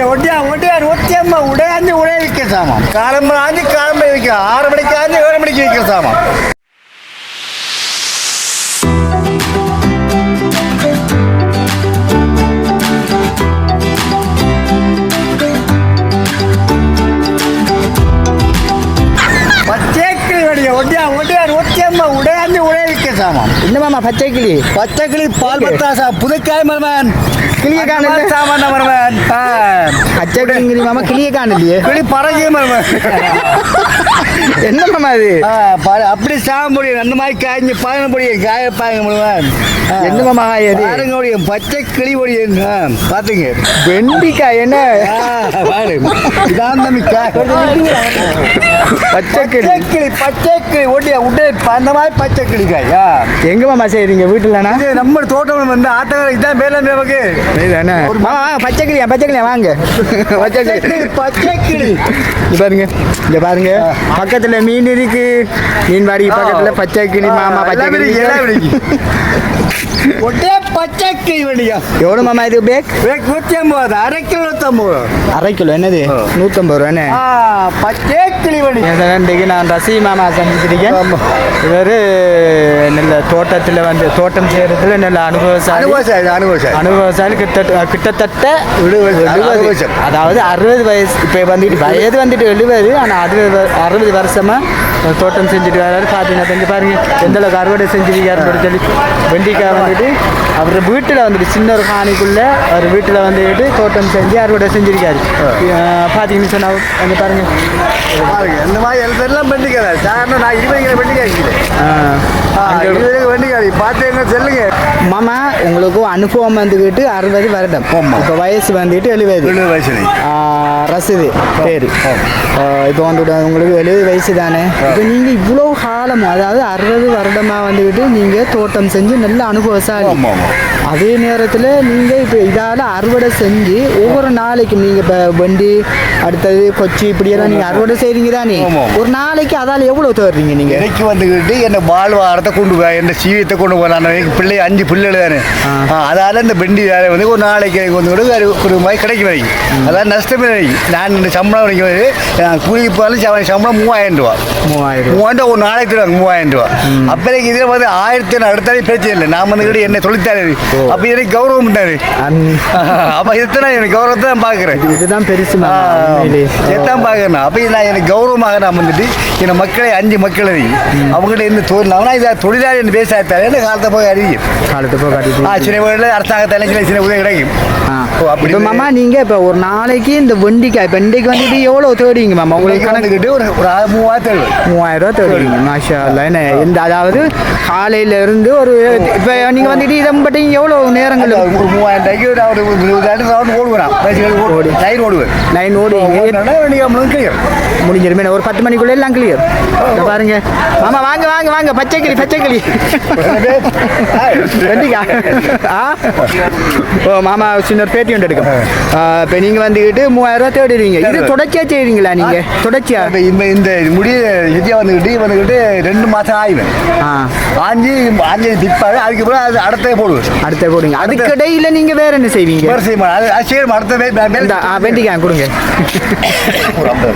എവിടെയാ എവിടെയാ നൂറ്റിയമ്മ ഉടയാഞ്ഞ് ഉടയിരിക്കും സാമാൻ. കാലം ആഞ്ഞ് കാലം ആറ് മണിക്ക് ആഞ്ഞ് ഏഴ് മണിക്ക് വയ്ക്കും സാമാൻ. சாமான் என்ன மாமா பச்சை கிளி? பச்சைக்கிளி பால் பத்தாசா புதுக்காய் மருமன் கிளிய காணல. சாமான் மருமன். பச்சை கிளிங்கிரி மாமா கிளிய காணலையே கிளி பறகை மருமன் என்ன மாமா அது? அப்படி சாக முடியும் அந்த மாதிரி காய்ஞ்சி பாருங்க முடியும் காய பாருங்க முடியும் என்ன மாமா காய் அது பாருங்க முடியும் பச்சை கிளி முடியும் பாத்துங்க. வெண்டிக்காய் என்ன? பாரு. இதான் தம்பி காய். பச்சை கிளி பச்சை கிளி பச்சை கிளி ஒட்டியா விட்டு அந்த மாதிரி பச்சை கிளி காய். எங்க மாமா செய்றீங்க வீட்டுலனா நம்ம தோட்டம் வந்து ஆட்டங்கள் இதான் மேல நமக்கு. மாமா வாங்க பச்சை கிளியா பச்சை கிளியா வாங்க. பச்சை பச்சை கிளி கிளி பச்சை கிளி. இங்க பாருங்க இங்க பாருங்க. பக்கத்துல மீன் இருக்கு. மீன் வாடி பக்கத்துல பச்சை கிளி மாமா பச்சை பச்சை கிளி வண்டியா எவ்வளவு மாமா இது பேக் நூற்றி ஐம்பது அரை கிலோ நூற்றம்பது ரூபா. அரை கிலோ என்னது? ஆ, பச்சை கிளி வண்டி இன்றைக்கு நான் ரசி மாமா சந்திச்சிருக்கேன். இவர் நல்ல தோட்டத்தில் வந்து தோட்டம் செய்கிறதுல நல்ல அனுபவசாலி. அனுபவசாலி கிட்ட கிட்டத்தட்ட. அதாவது அறுபது வயசு இப்போ வந்துட்டு வயது வந்துட்டு எழுபது ஆனால் அறுபது அறுபது வருஷமாக தோட்டம் செஞ்சுட்டு வராரு. பார்த்தீங்கன்னா கொஞ்சம் பாருங்க எந்த அளவுக்கு அறுவடை செஞ்சிருக்காருன்னு சொல்லி வெண்டிக்காய் வந்துட்டு அவர் வீட்டில் வந்துட்டு சின்ன ஒரு காணிக்குள்ள அவர் வீட்டில் வந்துட்டு தோட்டம் செஞ்சு அறுவடை செஞ்சிருக்காரு. பார்த்தீங்கன்னு சொன்னால் வந்து பாருங்க. பாருங்க இந்த மாதிரி எல்லாம் வெண்டிக்காத சாரணம் நான் இருபது கிலோ வெண்டிக்காய் வெண்டிக்காய் பார்த்தீங்க சொல்லுங்க. மாமா உங்களுக்கு அனுபவம் வந்துக்கிட்டு அறுபது வருடம். இப்போ வயசு வந்துட்டு எழுபது. எழுபது வயசு ரசீது. பேர் இப்போ வந்துட்டு உங்களுக்கு எழுபது வயசு தானே. இப்போ நீங்கள் இவ்வளோ காலம் அதாவது அறுபது வருடமாக வந்துக்கிட்டு நீங்கள் தோட்டம் செஞ்சு நல்ல அனுபவசாலி. அதே நேரத்தில் நீங்கள் இப்போ இதால் அறுவடை செஞ்சு ஒவ்வொரு நாளைக்கும் நீங்கள் இப்போ வண்டி அடுத்தது கொச்சி இப்படியெல்லாம் நீங்கள் அறுவடை செய்கிறீங்க தானே. ஒரு நாளைக்கு அதால் எவ்வளோ தேடுறீங்க நீங்கள் எனக்கு வந்துக்கிட்டு என்ன வாழ்வாரத்தை கொண்டு போய் என்ன சீவியத்தை கொண்டு எனக்கு பிள்ளை அஞ்சு பிள்ளைகள் தானே. அதால இந்த வெண்டி வேலை வந்து ஒரு நாளைக்கு எனக்கு வந்து கூட ஒரு- மாதிரி கிடைக்கும் எனக்கு. அதான் நஷ்டமே நான் இந்த சம்பளம் கிடைக்கும் நான் கூலிக்கு போனாலும் சம்பளம் மூவாயிரம் ரூபா. மூவாயிரம் மூவாயிரம் ரூபா ஒரு நாளைக்கு தருவாங்க மூவாயிரம் ரூபா. அப்போ இதில் வந்து ஆயிரத்தி அடுத்தாலே பிரச்சனை இல்லை. நான் வந்துக்கிட்டு என்ன தொழிற்சாலை அப்போ எனக்கு கௌரவம் பண்ணாரு. அப்போ இதுதான் எனக்கு கௌரவத்தை நான் பார்க்குறேன். இதுதான் பெருசு. எத்தான் பார்க்கணும் அப்போ நான் எனக்கு கௌரவமாக நான் வந்துட்டு என் மக்களை அஞ்சு மக்கள் அவங்ககிட்ட இருந்து தொழில் அவனா இதை தொழிலாளி என்று பேசாத்தாரு என்ன காலத்தை போய் அறியும்? காலத்தை போய் சின்ன வீட்டில் அரசாங்கத்தால சின்ன சின்ன உதவி கிடைக்கும். இப்ப மாமா நீங்க இப்ப ஒரு நாளைக்கு இந்த வெண்டிக்காய் இன்றைக்கு வந்துட்டு எவ்வளவு தேடுவீங்க மாமா? உங்களுக்கு உங்களுக்கு கணக்கு கணக்குக்கிட்டு ஒரு ஒரு எழுபது மூவாயிரம் ரூபா தேடுவீங்க மாஷா அல்லா என்ன இந்த அதாவது காலையில இருந்து ஒரு இப்ப நீங்க வந்துட்டு இதை மட்டும் எவ்வளவு நேரங்கள் ஒரு மூவாயிரம் ரூபாய்க்கு ஒரு இருபதாயிரம் ரவுண்ட் ஓடுவேன் ஓடு லைன் ஓடுவேன். லைன் ஓடி கிளியர் முடிஞ்சிருமே ஒரு பத்து மணிக்குள்ள எல்லாம் கிளியர் பாருங்க. மாமா வாங்க வாங்க வாங்க. பச்சை கிளி பச்சை கிளி ஆ? ஓ மாமா சின்ன ஒரு ஒன்று எடுக்கும். இப்போ நீங்கள் வந்துக்கிட்டு மூவாயிரம் ரூபா தேடுறீங்க. இது தொடர்ச்சியாக செய்கிறீங்களா நீங்கள் தொடர்ச்சியா? இந்த இந்த முடிய ஹெஜியா வந்துக்கிட்டு வந்துக்கிட்டு ரெண்டு மாதம் ஆயிடுவேன் ஆஞ்சி ஆஞ்சி திப்பாரு அதுக்கப்புறம் அது அடுத்தே போடுவேன் அடுத்த போடுங்க. அதுக்கு இடையில நீங்கள் வேற என்ன செய்வீங்க? வேறு செய்ய. அது செய்யணும். அடுத்த வே- வே- வேலை இந்த ஆ, வெண்டிக்காய் கொடுங்க. ஒரு ஐம்பது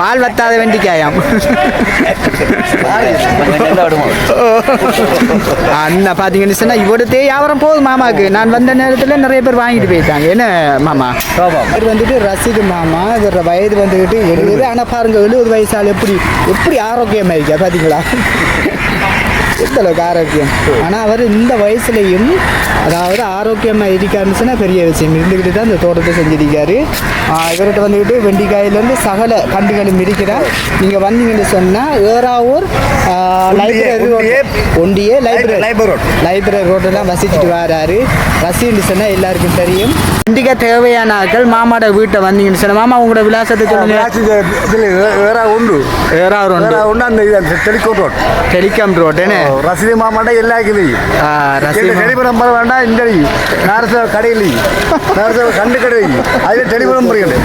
பால் வத்தாத வெண்டிக்காயாம் அண்ணா பார்த்தீங்கன்னு சொன்னால் இவ்வளோத்தே வியாபாரம் போகுது மாமாக்கு. நான் வந்த நேரத்தில் நிறைய பேர் வாங்கிட்டு போயிட்டாங்க. என்ன மாமா. இவர் வந்துட்டு ரசிது மாமா இவர வயது வந்துக்கிட்டு எழுபது. ஆனால் பாருங்க எழுபது வயசால் எப்படி எப்படி ஆரோக்கியமாக இருக்கா பார்த்தீங்களா எந்த அளவுக்கு ஆரோக்கியம். ஆனால் அவர் இந்த வயசுலையும் அதாவது ஆரோக்கியமாக இருக்காருன்னு சொன்னால் பெரிய விஷயம். இருந்துக்கிட்டு தான் இந்த தோட்டத்தை செஞ்சிருக்காரு. இவர்கிட்ட வந்துக்கிட்டு வெண்டிக்காயிலேருந்து சகல கண்டுகளும் இருக்கிறார் நீங்கள் வந்தீங்கன்னு சொன்னால் ஏறாவூர் லைப்ரரி ஒண்டியே- லைப்ரரி. Library road. லைப்ரரி ரோட்டெல்லாம் வசிச்சுட்டு வராரு. ரசின்னு சொன்னால் எல்லாருக்கும் தெரியும். வெண்டிக்காய் தேவையான ஆட்கள் மாமாட வீட்டை வந்தீங்கன்னு சொன்னால் மாமா உங்களோட விலாசத்தை சொல்லுங்க. இதில் வேற உண்டு. வேற உண்டு. அந்த டெலிகோட் ரோட். டெலிகாம் ரோட் என்ன? ரசீது மாமாட்டா எல்லா மா- டெலிபோன் நம்பர் வேண்டாம் இந்த நாரச கடையில். நாரச கண்டு கடை அதுல டெலிபோன் நம்பர் இல்லை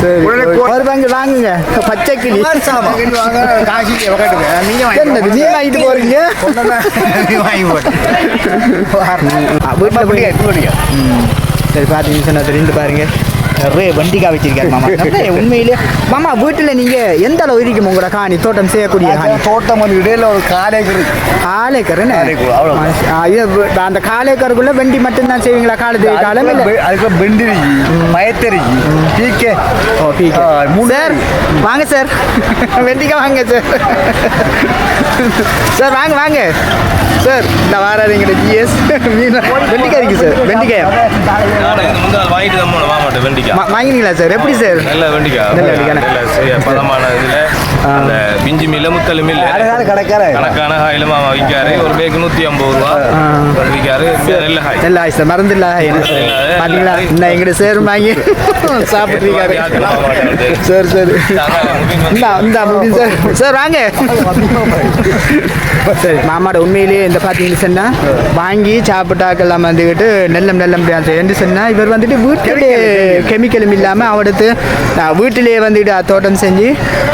சரி. ஒரு பங்கு வாங்குங்க. பச்சை கிளி. கிளி காசு. நீங்க வாங்கிட்டு போறீங்க? வாங்கி போட்டு வீட்டில் எட்டு மணிக்கு சரி பார்த்தீங்கன்னு சொன்னா தெரிஞ்சு பாருங்க. நிறைய வண்டிக்கா வச்சிருக்காரு மாமா நிறைய உண்மையிலே மாமா வீட்டில் நீங்கள் எந்த அளவு இருக்கும் உங்களோட காணி தோட்டம் செய்யக்கூடிய காணி தோட்டம் வந்து இடையில ஒரு காலேக்கர் இருக்கு காலேக்கர் என்ன காலேக்கர், அவ்வளவு. ஆ, இது அந்த காலேக்கருக்குள்ள வெண்டி மட்டும்தான் செய்வீங்களா காலத்து காலம் அதுக்கு அதுக்கு பெண்டிரிக்கு மயத்தரிக்கு பீக்கே ஓ பீக்கே சார் வாங்க சார் வெண்டிக்காய் வாங்க சார் சார் வாங்க வாங்க சார் இந்த வாராதீங்க ஜிஎஸ் வெண்டிக்காய் இருக்கு சார் வெண்டிக்காய் வாங்கிட்டு தான் போனேன் வாமாட்டேன் வெண்டிக்காய் வாங்கினீங்களா சார். எப்படி சார்? நல்ல வெண்டிக்காய். நல்ல சரியா பதமான இதுல அந்த பிஞ்சு மில்ல முத்தல் மில்ல. கணக்கான ஹாயில மாமா விற்காரு. ஒரு பேக்கு நூத்தி ஐம்பது ரூபா விற்காரு. நல்ல ஹாய் நல்ல ஆயிடுச்சு மறந்துடல. பார்த்தீங்களா இன்னும் எங்கிட்ட சேரும் வாங்கி சாப்பிட்ருக்காரு சரி சரி. இந்தா இந்தா முடியும் சார். சார் வாங்க. சரி மாமாட உண்மையிலேயே இந்த பார்த்தீங்கன்னு சொன்னால் வாங்கி சாப்பிட்டாக்கெல்லாம் வந்துக்கிட்டு நெல்லம் நெல்லம் என்று சொன்னால் இவர் வந்துட்டு வீட்டிலே கெமிக்கலும் இல்லாமல் அவடுத்து வீட்டிலேயே வந்துக்கிட்டு தோட்டம் செஞ்சு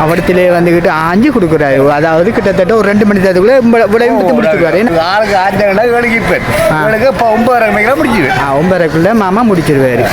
அவடத்திலே வந்துக்கிட்டு ஆஞ்சி கொடுக்குறாரு. அதாவது கிட்டத்தட்ட ஒரு ரெண்டு மணி நேரத்துக்குள்ளே விளைவித்து முடிச்சுக்குவாரு ஏன்னா ஆளுக்கு ஆஞ்சாங்கன்னா வேலைக்கு இப்போ ஒன்பது மணிக்கெல்லாம் ஆ ஒன்பதரைக்குள்ளே மாமா முடிச்சிருவாரு.